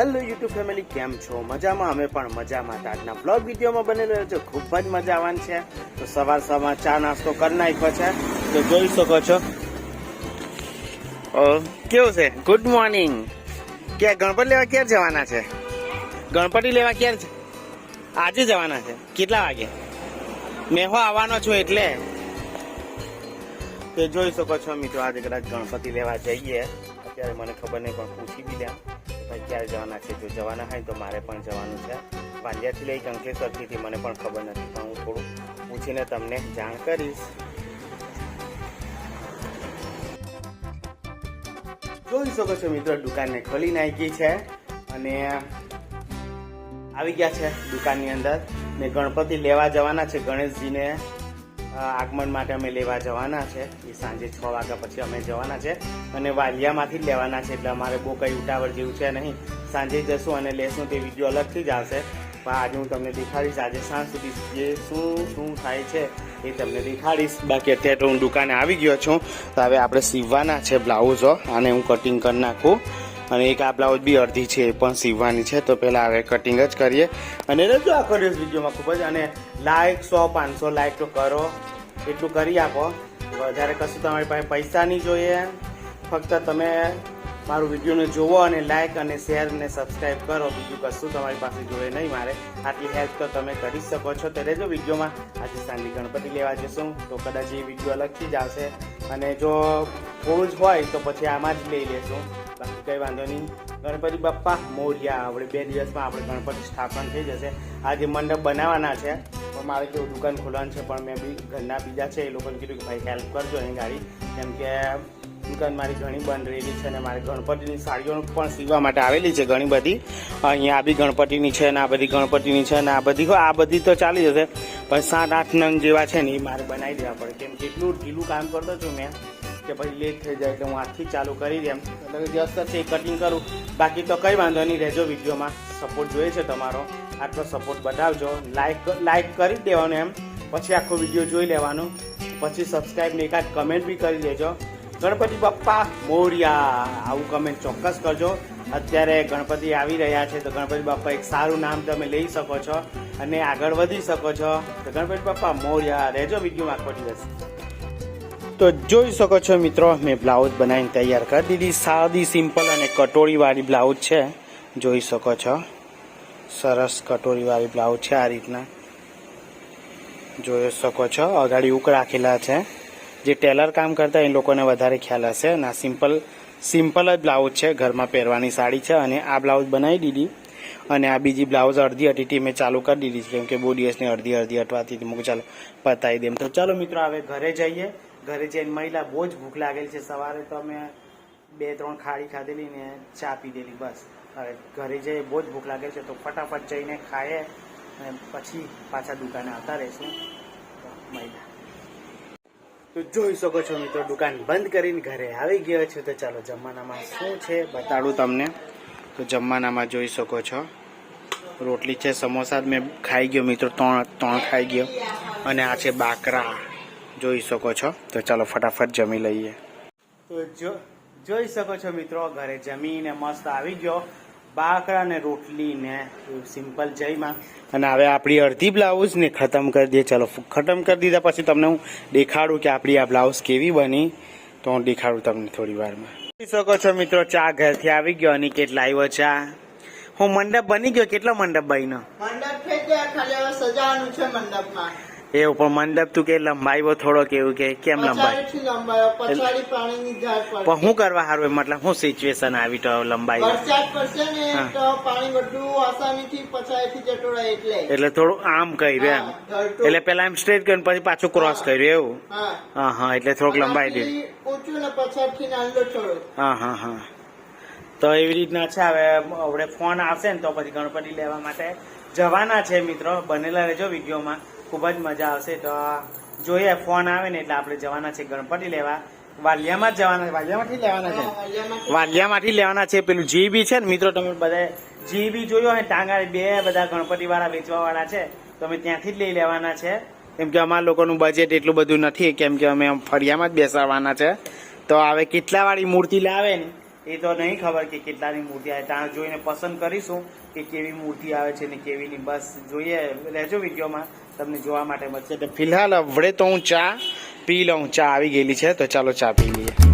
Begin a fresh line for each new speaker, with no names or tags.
Hello YouTube family, કેમ છો? મજામાં? અમે પણ મજામાં. આજના બ્લોગ વિડીયોમાં બનેલો છે. ખૂબ જ મજા આવવાની છે. તો સવાર સવાર ચા નાસ્તો કરી નાખ્યો છે. તો જોઈ શકો છો. કેવું છે? ગુડ મોર્નિંગ ક્યાં, ગણપતિ લેવા ક્યારે જવાના છે? ગણપતિ લેવા ક્યારે આજે જવાના છે. કેટલા વાગે? મેહો આવવાનો છું એટલે. તો જોઈ શકો છો મિત્રો, આજે કદાચ ગણપતિ લેવા જઈએ. અત્યારે મને ખબર નહીં, પણ પૂછી બી લ્યા. કે ભાઈ ક્યારે જવાના છે? જો જવાના હોય તો મારે પણ જવાનું છે. પાંડિયાથી લઈ કંકેશ્વરથી મને પણ ખબર નથી, પણ હું થોડું પૂછીને તમને જાણ કરીશ. જોઈ શકો છો મિત્રો, દુકાનને ખોલી નાખી છે અને આવી ગયા છે દુકાનની અંદર. ને ગણપતિ લેવા જવાના છે ગણેશજીને. આગમન માટે અમે લેવા જવાના છે. એ સાંજે છ વાગ્યા પછી અમે જવાના છે. અને વાલિયામાંથી જ લેવાના છે એટલે અમારે બહુ કંઈ ઉતાવળ જેવું છે નહીં. સાંજે જશું અને લેશું તે વીડિયો અલગથી જ આવશે. પણ આજે હું તમને દેખાડીશ. આજે સાંજ સુધી જે શું શું થાય છે એ તમને દેખાડીશ. બાકી અત્યારે તો હું દુકાને આવી ગયો છું. તો હવે આપણે સીવવાના છે બ્લાઉઝો આને હું કટિંગ કરી નાખું. અને એક આ બ્લાઉઝ બી અડધી છે એ પણ સીવવાની છે. તો પહેલાં હવે કટિંગ જ કરીએ અને રજૂ આખો દિવસ વિડીયોમાં ખૂબ જ. અને લાઈક સો પાંચસો લાઈક તો કરો. એટલું કરી આપો. વધારે કશું તમારી પાસે પૈસા નહીં જોઈએ. ફક્ત તમે મારું વિડીયોને જુઓ અને લાઈક અને શેર અને સબસ્ક્રાઈબ કરો. બીજું કશું તમારી પાસે જોઈએ નહીં મારે. આટલી હેલ્પ તો તમે કરી શકો છો. તો રહેજો વિડીયોમાં. આજે સાંજે ગણપતિ લેવા જશું તો કદાચ એ વીડિયો અલગથી જ આવશે. અને જો થોડું જ હોય તો પછી આમાં જ લઈ લેશું. કંઈ વાંધો નહીં. ગણપતિ બાપ્પા, મોર્યા આપણે બે દિવસમાં આપણે ગણપતિ સ્થાપન થઈ જશે. આજે મંડપ બનાવવાના છે, પણ મારે કેવું દુકાન ખોલવાનું છે, પણ મેં બી ઘરના બીજા છે, એ લોકોને કીધું કે ભાઈ હેલ્પ કરજો અહીં ગાડી. કેમ કે દુકાન મારી ઘણી બંધ રહેલી છે અને મારે ગણપતિની સાડીઓ પણ સીવવા માટે આવેલી છે ઘણી બધી. અહીંયા આ બી ગણપતિની છે ને આ બધી ગણપતિની છે ને આ બધી. આ બધી તો ચાલી જશે, પણ સાત, આઠ નંગ જેવા છે ને એ મારે બનાવી દેવા પડે. કેમ કે એટલું ઢીલું કામ કરતો છું મેં. કે પછી લેટ થઈ જાય એટલે હું આજથી ચાલુ કરી દેમ એટલે વ્યસ્ત છે કટિંગ કરું. બાકી તો કંઈ વાંધો નહીં, રહેજો વિડીયોમાં. સપોર્ટ જોઈએ છે તમારો. આટલો સપોર્ટ બતાવજો. લાઈક લાઈક કરી દેવાનું એમ. પછી આખો વીડિયો જોઈ લેવાનું. પછી સબસ્ક્રાઈબ ને એકાદ કમેન્ટ બી કરી દેજો. ગણપતિ બાપ્પા મોરિયા. આવું કમેન્ટ ચોક્કસ કરજો. અત્યારે ગણપતિ આવી રહ્યા છે, તો ગણપતિ બાપ્પા એક સારું નામ તમે લઈ શકો છો અને આગળ વધી શકો છો. તો ગણપતિ બાપ્પા મોરિયા. રહેજો વિડીયોમાં આખો દિવસ. તો જોઈ શકો છો મિત્રો, મેં બ્લાઉઝ બનાવીને તૈયાર કરી દીધી. સાદી, સિમ્પલ અને કટોરીવાળી બ્લાઉઝ છે. જોઈ શકો છો. સરસ કટોરીવાળી બ્લાઉઝ છે આ રીતના. જોઈ શકો છો, અગાડી ઉક રાખેલા છે. જે ટેલર કામ કરતા એ લોકોને વધારે ખ્યાલ હશે અને આ સિમ્પલ સિમ્પલ જ બ્લાઉઝ છે. ઘરમાં પહેરવાની સાડી છે અને આ બ્લાઉઝ બનાવી દીધી. અને આ બીજી બ્લાઉઝ અડધી અટીટી મેં ચાલુ કરી દીધી છે. કેમ કે બહુ અડધી અડધી અટવાતી મૂકું. ચાલો પતાવી દેમ તો ચાલો મિત્રો, હવે ઘરે જઈએ. ઘરે જઈને મહિલા બહુ જ ભૂખ લાગેલી છે. સવારે તો અમે બે ત્રણ ખાડી ખાધેલી ને ચા પીધેલી બસ. હવે ઘરે જઈએ, બહુ જ ભૂખ લાગે છે. તો ફટાફટ જઈને ખાઈએ અને પછી પાછા દુકાને આવતા રહીશું. મહિલા તો જોઈ શકો છો મિત્રો, દુકાન બંધ કરીને ઘરે આવી ગયો છું. તો ચાલો, જમવાનામાં શું છે બતાડું તમને. તો જમવાનામાં જોઈ શકો છો. રોટલી છે, સમોસા મેં ખાઈ ગયો મિત્રો, ત્રણ ત્રણ ખાઈ ગયો. અને આ છે બાકરા. જોઈ શકો છો. તો ચાલો ફટાફટ જમી લઈએ. તો જો જોઈ શકો છો મિત્રો ઘરે જમીને મસ્ત આવી ગયો. બાકરા ને રોટલી ને સિમ્પલ જઈમાં. અને હવે આપણી અડધી બ્લાઉઝ ને ખતમ કરી દઈએ. ચાલો ખતમ કરી દીધા પછી તમને હું દેખાડું કે આપણી આ બ્લાઉઝ કેવી બની. તો હું દેખાડું તમને થોડી વારમાં. જોઈ શકો છો મિત્રો ચા ઘરથી આવી ગયો. અને કેટલા આવ્યો ચા? હું મંડપ બની ગયો? કેટલો મંડપ બન્યો?
મંડપ થઈ ગયા ખાલી સજાવાનું છે મંડપમાં.
એવું પણ મંડપ તું કે લંબાવ્યો થોડો કેવું કે કેમ લંબાય
લંબાયો
પણ શું કરવા સારું મતલબ શું સિચ્યુએશન આવી તો લંબાઈ?
એટલે.
થોડું આમ કર્યું એમ. એટલે પેલા એમ સ્ટ્રેટ કર્યું પછી પાછું ક્રોસ કર્યું એવું?
હા.
હા એટલે થોડુંક લંબાઈ દીધું હા હા હા. તો એવી રીતના છે હવે આપણે ફોન આવશે ને તો પછી ગણપતિ લેવા માટે જવાના છે મિત્રો. બનેલા રહેજો વિડીયોમાં. ખૂબ જ મજા આવશે. તો જોઈએ ફોન આવે ને એટલે આપણે જવાના છે ગણપતિ લેવા. વાલિયામાં જ જવાના છે. વાલિયામાંથી લેવાના છે?
વાલિયામાંથી.
લેવાના છે. પેલું જીબી છે ને મિત્રો તમે બધા જીબી જોયો હોય ટાંગાળી બે બધા ગણપતિ વાળા વેચવા વાળા છે. તો અમે ત્યાંથી જ લઈ લેવાના છે. કેમ કે અમારા લોકોનું બજેટ એટલું બધું નથી. કેમ કે અમે ફળિયામાં જ બેસાડવાના છે. તો હવે કેટલા વાળી મૂર્તિ લાવે ને એ તો નહીં ખબર કે કેટલાની મૂર્તિ આવે. ત્યાં જોઈને પસંદ કરીશું કે કેવી મૂર્તિ આવે છે ને કેવી નહીં બસ જોઈએ, રહેજો વિડીયોમાં. તમને જોવા માટે મળશે. ફિલહાલ હવે તો હું ચા પી લઉં. ચા આવી ગયેલી છે, તો ચાલો ચા પી લઈએ.